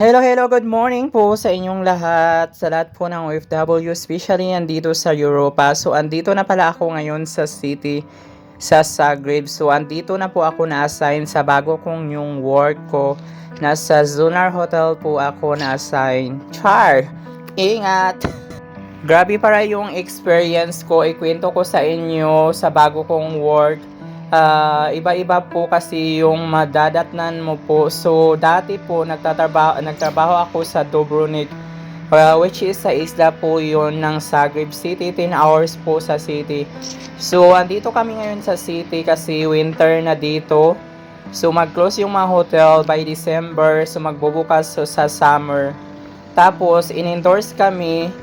Hello, hello, good morning po sa inyong lahat, sa lahat po ng OFW, especially andito sa Europa. So, andito na pala ako ngayon sa city, sa Zagreb. So, andito na po ako na-assign sa bago kong yung work ko. Nasa Zunar Hotel po ako na-assign. Char! Ingat! Grabe para yung experience ko. Ikwento ko sa inyo sa bago kong work. Ah, iba-iba po kasi yung madadatnan mo po. So, dati po nagtatrabaho, nagtrabaho ako sa Dubrovnik, uh, which is sa isla po yon ng Zagreb City. 10 hours po sa city. So, andito kami ngayon sa city kasi winter na dito. So, mag-close yung mga hotel by December. So, magbubukas so, sa summer. Tapos, in-endorse kami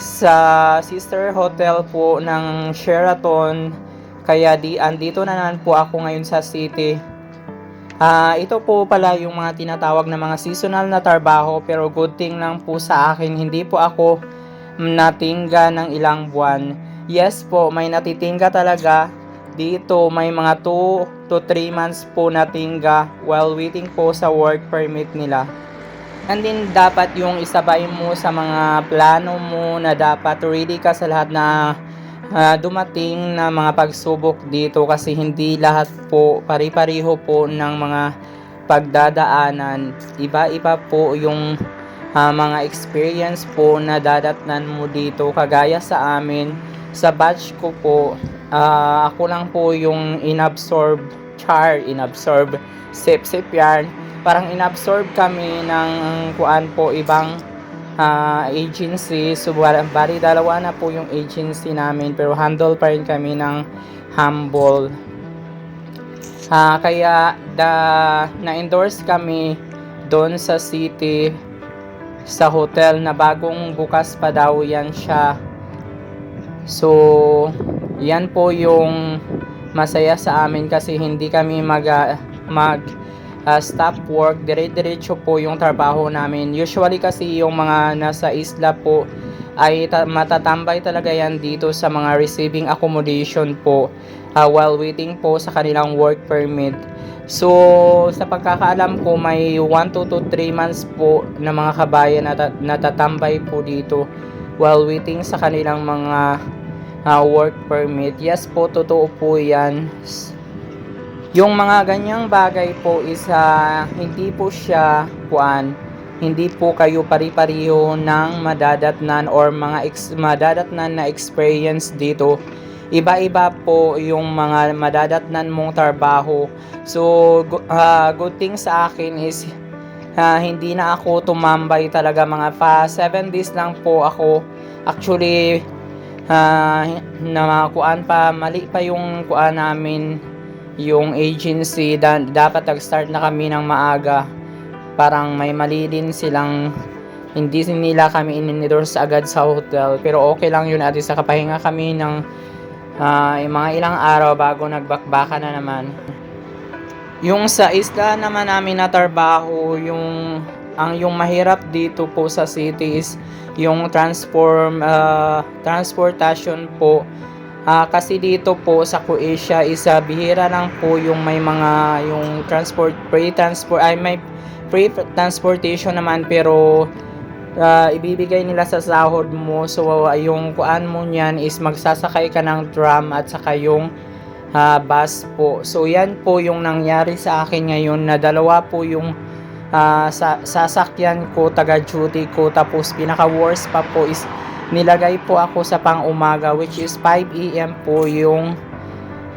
sa sister hotel po ng Sheraton kaya di andito na naman po ako ngayon sa city. Ah, ito po pala yung mga tinatawag na mga seasonal na trabaho pero good thing lang po sa akin hindi po ako natingga ng ilang buwan. Yes po, may natitingga talaga. Dito may mga 2 to 3 months po natingga while waiting po sa work permit nila. And then dapat yung isabay mo sa mga plano mo na dapat ready ka sa lahat na ah, dumating na mga pagsubok dito kasi hindi lahat po pari-pariho po ng mga pagdadaanan. Iba-iba po yung ah, mga experience po na dadatnan mo dito kagaya sa amin sa batch ko po ah, ako lang po yung inabsorb char inabsorb sip sip yarn parang inabsorb kami ng kuan po ibang ah, agency. So, bali dalawa na po yung agency namin pero handle pa rin kami ng humble. Ah, kaya da, na-endorse kami doon sa city sa hotel na bagong bukas pa daw yan siya. So, yan po yung masaya sa amin kasi hindi kami mag, ah, mag uh, stop work, dire-diretso po yung trabaho namin. Usually kasi yung mga nasa isla po ay ta- matatambay talaga yan dito sa mga receiving accommodation po uh, while waiting po sa kanilang work permit. So, sa pagkakaalam ko, may 1 to 3 months po na mga kabayan na ta- natatambay po dito while waiting sa kanilang mga uh, work permit. Yes po, totoo po yan. Yung mga ganyang bagay po is ah, hindi po siya kuan, hindi po kayo pari-pariho ng madadatnan or mga ex- madadatnan na experience dito. Iba-iba po yung mga madadatnan mong trabaho. So, ah, good thing sa akin is ah, hindi na ako tumambay talaga mga pa 7 days lang po ako. Actually, ah, na kuan pa, mali pa yung kuan namin yung agency da- dapat nag-start na kami ng maaga. Parang may mali din silang hindi nila kami in-endorse agad sa hotel. Pero okay lang yun at sa kapahinga kami ng yung mga ilang araw bago nagbakbaka na naman. Yung sa isla naman namin na trabaho yung ang yung mahirap dito po sa city is yung transform ah, transportation po Ah, kasi dito po sa Croatia is ah, bihira lang po yung may mga yung transport free transport ay may free transportation naman pero ah, ibibigay nila sa sahod mo. So ah, yung kuan mo niyan is magsasakay ka ng tram at saka yung ah, bus po. So yan po yung nangyari sa akin ngayon na dalawa po yung ah, sa sasakyan ko taga duty ko. Tapos pinaka worst pa po is nilagay po ako sa pang-umaga which is 5 AM po yung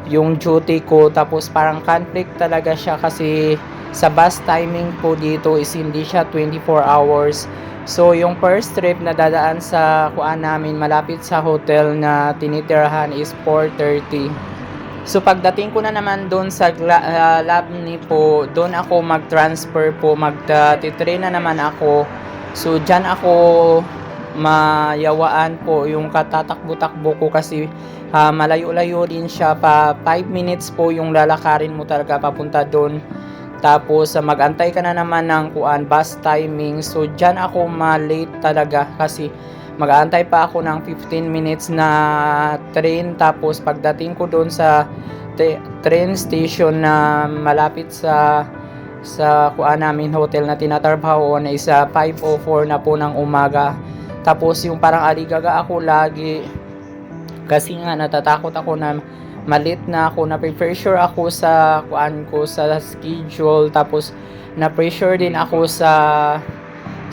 yung duty ko. Tapos parang conflict talaga siya kasi sa bus timing po dito is hindi siya 24 hours. So yung first trip na dadaan sa kuan namin malapit sa hotel na tinitirahan is 4.30 so pagdating ko na naman doon sa ah, lab ni po doon ako mag-transfer po mag-titrain na naman ako. So dyan ako mayawaan po yung katatakbo-takbo ko kasi ah, malayo-layo din siya pa. 5 minutes po yung lalakarin mo talaga papunta doon. Tapos ah, magantay ka na naman ng kuan bus timing. So dyan ako ma-late talaga kasi mag-aantay pa ako ng 15 minutes na train. Tapos pagdating ko doon sa train station na malapit sa sa kuan namin hotel na tinatrabaho na isa 5.04 na po ng umaga. Tapos yung parang aligaga ako lagi. Kasi nga natatakot ako na malit na ako. Na pressure ako sa kuan ko sa schedule. Tapos na pressure din ako sa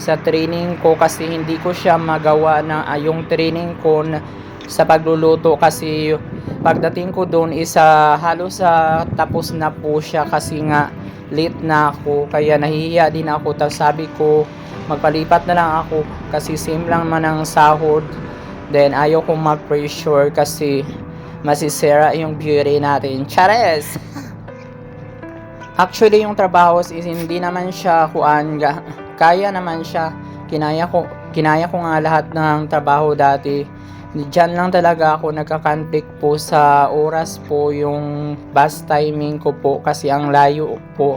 sa training ko kasi hindi ko siya magawa na ah, yung training ko na, sa pagluluto. Kasi pagdating ko doon isa halos sa tapos na po siya kasi nga late na ako. Kaya nahihiya din ako. Tapos sabi ko magpalipat na lang ako kasi same lang man ang sahod then ayaw ko mag-pressure kasi masisira yung beauty natin chares Actually, yung trabaho is hindi naman siya kuan kaya naman siya. Kinaya ko kinaya ko nga lahat ng trabaho dati. Diyan lang talaga ako nagka-conflict po sa oras po yung bus timing ko po kasi ang layo po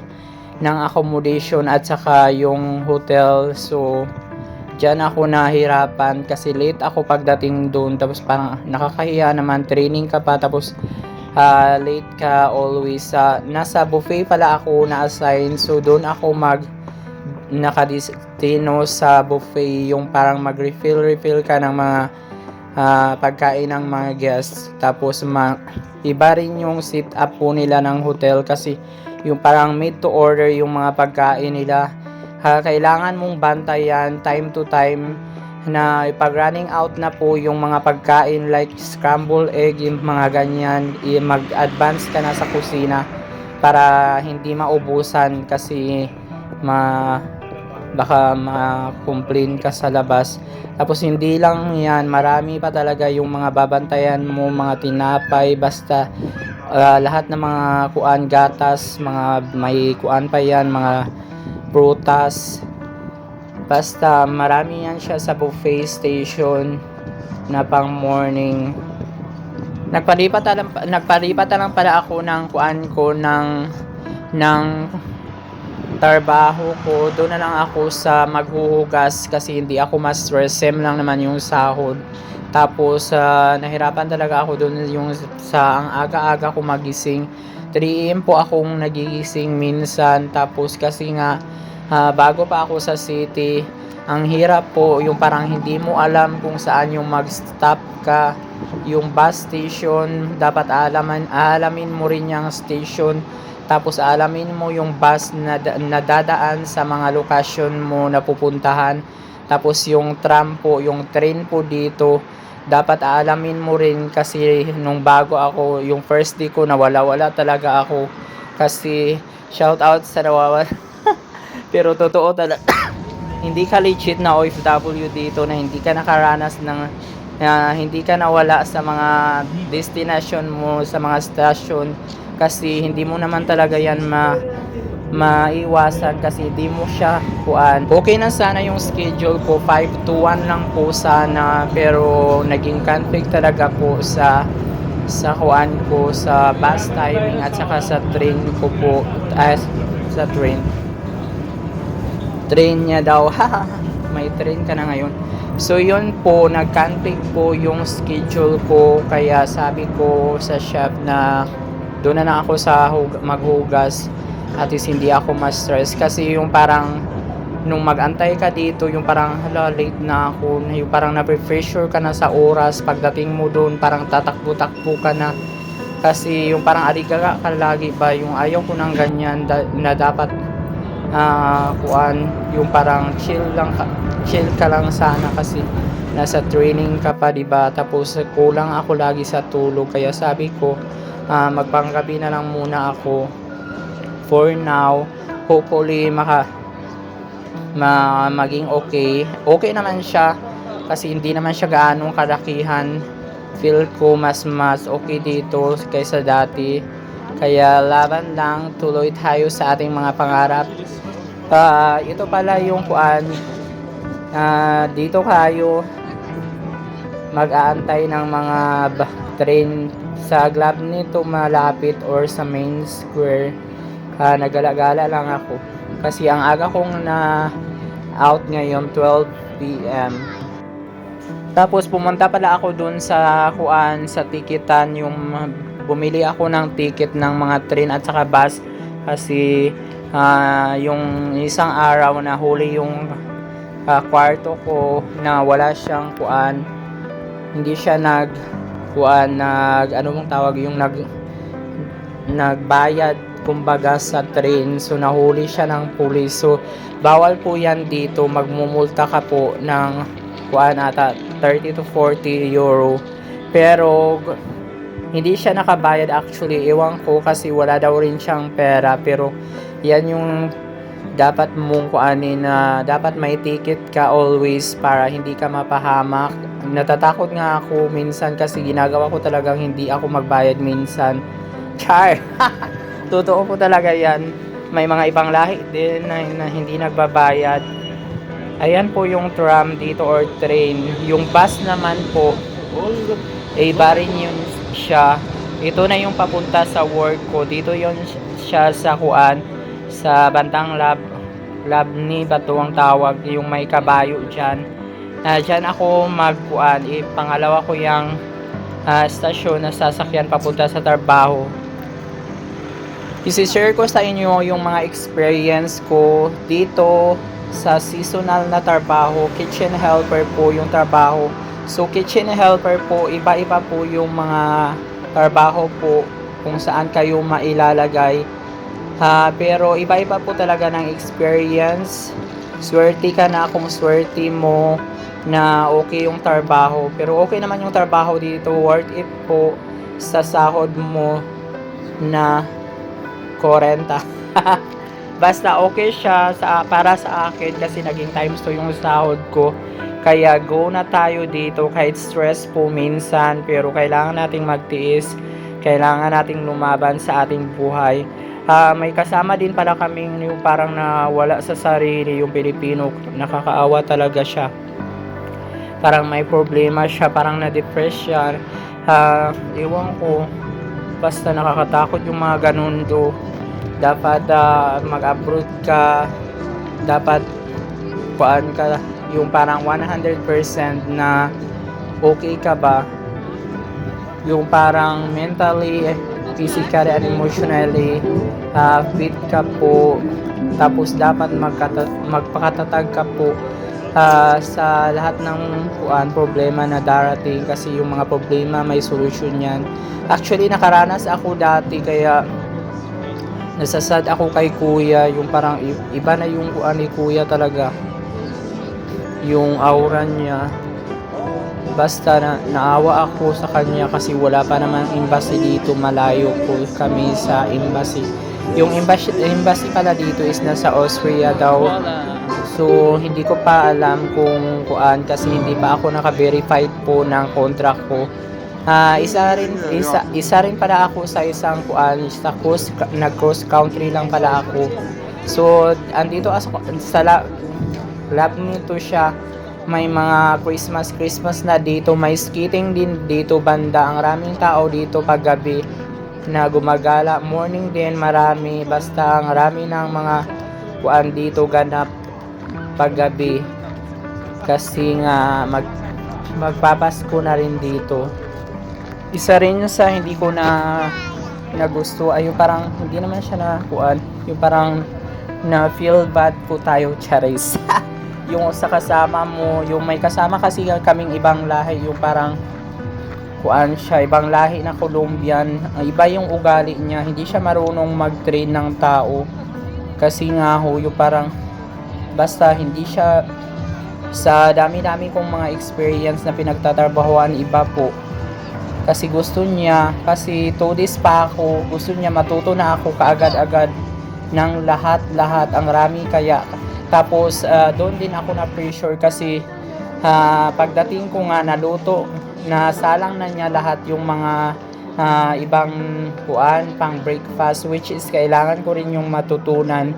ng accommodation at saka yung hotel. So, diyan ako nahirapan kasi late ako pagdating doon. Tapos parang nakakahiya naman. Training ka pa. Tapos ah, late ka always sa nasa buffet pala ako na-assign. So doon ako mag nakadestino sa buffet. Yung parang mag-refill refill ka ng mga ah, pagkain ng mga guests. Tapos ma iba rin yung sit up po nila ng hotel kasi yung parang made to order yung mga pagkain nila kailangan mong bantayan time to time na pag running out na po yung mga pagkain like scrambled egg, yung mga ganyan, mag-advance ka na sa kusina para hindi maubusan kasi ma baka ma-complain ka sa labas. Tapos hindi lang yan, marami pa talaga yung mga babantayan mo, mga tinapay, basta ah, lahat ng mga kuan gatas, mga may kuan pa yan, mga prutas, Basta marami yan siya sa buffet station na pang morning. Nagpalipat lang nagpalipat lang pala ako ng kuan ko ng ng trabaho ko. Doon na lang ako sa maghuhugas kasi hindi ako mas stress. Same lang naman yung sahod. Tapos ah, nahirapan talaga ako doon yung sa ang aga-aga ko magising. 3 AM po akong nagigising minsan tapos kasi nga Ah, bago pa ako sa city, ang hirap po yung parang hindi mo alam kung saan yung mag-stop ka. Yung bus station, dapat alaman, alamin mo rin yung station. Tapos alamin mo yung bus na, na dadaan sa mga lokasyon mo na pupuntahan. Tapos yung tram po, yung train po dito, dapat alamin mo rin kasi nung bago ako, yung first day ko nawala-wala talaga ako. Kasi shout out sa nawawala pero totoo talaga, hindi ka legit na OFW dito na hindi ka nakaranas ng na hindi ka nawala sa mga destination mo, sa mga station kasi hindi mo naman talaga yan ma maiwasan kasi di mo siya kuan. Okay na sana yung schedule ko 5 to 1 lang po sana pero naging conflict talaga po sa sa kuan ko sa bus timing at saka sa train ko po as sa train train niya daw. May train ka na ngayon. So yun po, nag-conflict po yung schedule ko kaya sabi ko sa chef na doon na lang ako sa hug- maghugas at least hindi ako ma-stress. Kasi yung parang nung mag-antay ka dito yung parang hala late na ako. Yung parang na-pressure ka na sa oras pagdating mo doon parang tatakbo-takbo ka na. Kasi yung parang aligaga ka lagi ba yung ayaw ko ng ganyan da- na dapat ah kuan yung parang chill lang ka, chill ka lang sana kasi nasa training ka pa 'di ba? Tapos kulang ako lagi sa tulog. Kaya sabi ko ah, magpanggabi na lang muna ako for now hopefully maka ma maging okay okay naman siya kasi hindi naman siya gaanong kalakihan feel ko mas mas okay dito kaysa dati kaya laban lang, tuloy tayo sa ating mga pangarap. Ah, ito pala yung kuan. Ah, dito kayo mag-aantay ng mga train sa glab nito malapit or sa main square. Ah, nagalagala lang ako. Kasi ang aga kong na out ngayon 12 PM. Tapos pumunta pala ako dun sa kuan sa tikitan. Yung bumili ako ng ticket ng mga train at saka bus. Kasi Ah, yung isang araw na huli yung ah, kwarto ko na wala siyang kuan. Hindi siya nag kuan nag ano mong tawag? Yung nag nagbayad kumbaga sa train. So nahuli siya ng pulis. So bawal po yan dito. Magmumulta ka po ng kuan ata 30 to 40 euro. Pero hindi siya nakabayad actually. Iwan ko kasi wala daw rin siyang pera. Pero yan yung dapat mong kuanin na dapat may ticket ka always para hindi ka mapahamak. Natatakot nga ako minsan kasi ginagawa ko talagang hindi ako magbayad minsan. Char totoo po talaga yan. May mga ibang lahi din na, na hindi nagbabayad. Ayan po yung tram dito or train. Yung bus naman po iba rin yun siya. Ito na yung papunta sa work ko. Dito yun siya sa kuan sa Bantang Lab Lab ni Bato ang tawag yung may kabayo dyan. Ah, dyan ako magkuan eh, pangalawa ko yung ah, stasyon na sasakyan papunta sa trabaho isi-share ko sa inyo yung mga experience ko dito sa seasonal na trabaho kitchen helper po yung trabaho. So kitchen helper po iba-iba po yung mga trabaho po kung saan kayo mailalagay. Ha pero iba-iba po talaga ng experience. Swerte ka na kung swerte mo na okay yung trabaho. Pero okay naman yung trabaho dito. Worth it po sa sahod mo na 40 basta okay siya sa para sa akin kasi naging times 2 yung sahod ko. Kaya go na tayo dito. Kahit stress po minsan pero kailangan nating magtiis. Kailangan nating lumaban sa ating buhay. Ah, may kasama din pala kaming yung parang nawala sa sarili yung Pilipino. Nakakaawa talaga siya. Parang may problema siya parang na-depress siya. Ah, ewan ko basta nakakatakot yung mga ganun do. Dapat ah, mag-abroad ka. Dapat kuan ka. Yung parang 100% na okay ka ba? Yung parang mentally physically and emotionally ah, fit ka po. Tapos dapat magkata- magpakatatag ka po ah, sa lahat ng kuan problema na darating kasi yung mga problema may solusyon yan. Actually nakaranas ako dati kaya nasasad ako kay kuya. Yung parang iba na yung kuan ni kuya talaga. Yung aura niya. Basta na, naawa ako sa kanya kasi wala pa naman embassy dito. Malayo po kami sa embassy. Yung embassy, embassy pala dito is nasa Austria daw so hindi ko pa alam kung kuan kasi hindi pa ako naka-verified po ng contract ko. Ah, isa rin isa, isa rin pala ako sa isang kuan sa cross nag cross country lang pala ako. So andito ako sa la, lab nito siya. May mga Christmas Christmas na dito. May skating din dito banda. Ang raming tao dito paggabi na gumagala. Morning din marami. Basta ang rami ng mga kuan dito ganap paggabi. Kasi nga mag magpapasko na rin dito. Isa rin yung sa hindi ko na nagusto ay yung parang hindi naman siya na kuan yung parang na feel bad po tayo charis. Yung sa kasama mo yung may kasama kasi kaming ibang lahi yung parang kuan siya ibang lahi na Colombian. Iba yung ugali niya hindi siya marunong mag-train ng tao. Kasi nga ho yung parang basta hindi siya sa dami-dami kong mga experience na pinagtatrabahoan iba po. Kasi gusto niya kasi two days pa ako gusto niya matuto na ako kaagad-agad ng lahat-lahat. Ang rami kaya. Tapos ah, doon din ako na pressure kasi ah, pagdating ko nga naluto na salang na niya lahat yung mga ah, ibang kuan pang breakfast which is kailangan ko rin yung matutunan.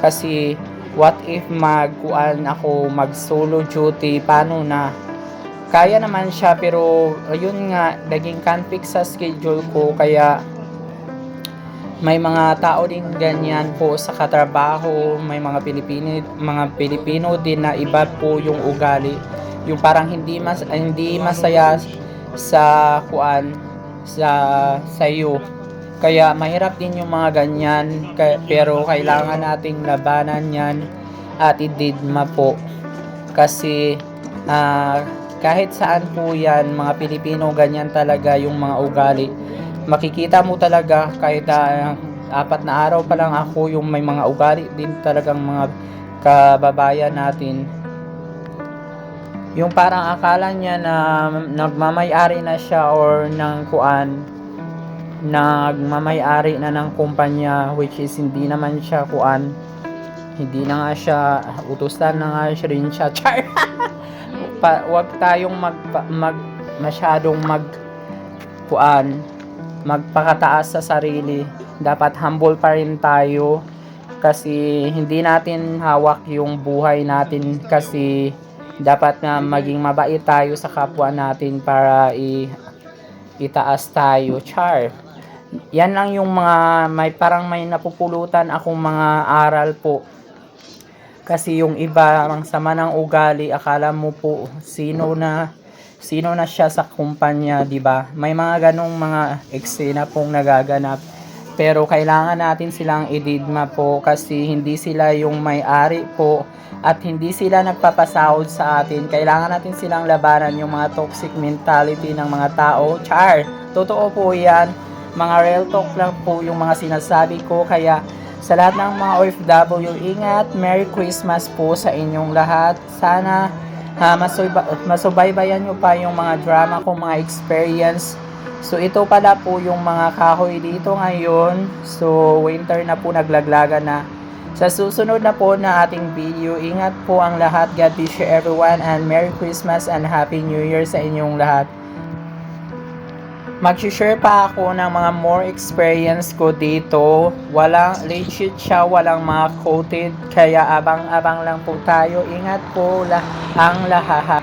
Kasi what if magkuan ako mag solo duty paano na kaya naman siya pero ayun nga naging conflict sa schedule ko kaya may mga tao din ganyan po sa katrabaho, may mga Pilipino, mga Pilipino din na iba po yung ugali. Yung parang hindi mas hindi masaya sa kuan sa sa iyo. Kaya mahirap din yung mga ganyan, Kaya- pero kailangan nating labanan yan at ididma po. Kasi ah, kahit saan po yan, mga Pilipino, ganyan talaga yung mga ugali. Makikita mo talaga kahit ah, apat na araw pa lang ako yung may mga ugali din talagang mga kababayan natin. Yung parang akala niya na nagmamayari na siya or ng kuan, nagmamayari na ng kumpanya which is hindi naman siya kuan. Hindi na nga siya utusan na nga siya rin siya. Char! Pa, wag tayong mag, mag masyadong mag kuan. Magpakataas sa sarili. Dapat humble pa rin tayo. Kasi hindi natin hawak yung buhay natin. Kasi dapat na maging mabait tayo sa kapwa natin para i itaas tayo. Char yan lang yung mga may parang may napupulutan akong mga aral po kasi yung iba ang sama ng ugali akala mo po sino na sino na siya sa kumpanya di ba may mga ganong mga eksena pong nagaganap pero kailangan natin silang ididma po kasi hindi sila yung may-ari po at hindi sila nagpapasahod sa atin. Kailangan natin silang labanan yung mga toxic mentality ng mga tao. Char! Totoo po yan. Mga real talk lang po yung mga sinasabi ko. Kaya sa lahat ng mga OFW, ingat. Merry Christmas po sa inyong lahat. Sana ha, masuba, masubaybayan nyo pa yung mga drama ko, mga experience. So ito pala po yung mga kahoy dito ngayon. So winter na po naglaglaga na. Sa susunod na po na ating video, ingat po ang lahat. God bless you everyone and Merry Christmas and Happy New Year sa inyong lahat. Mag-share pa ako ng mga more experience ko dito. Walang legit siya, walang mga coated. Kaya abang-abang lang po tayo. Ingat po lah ang lahat.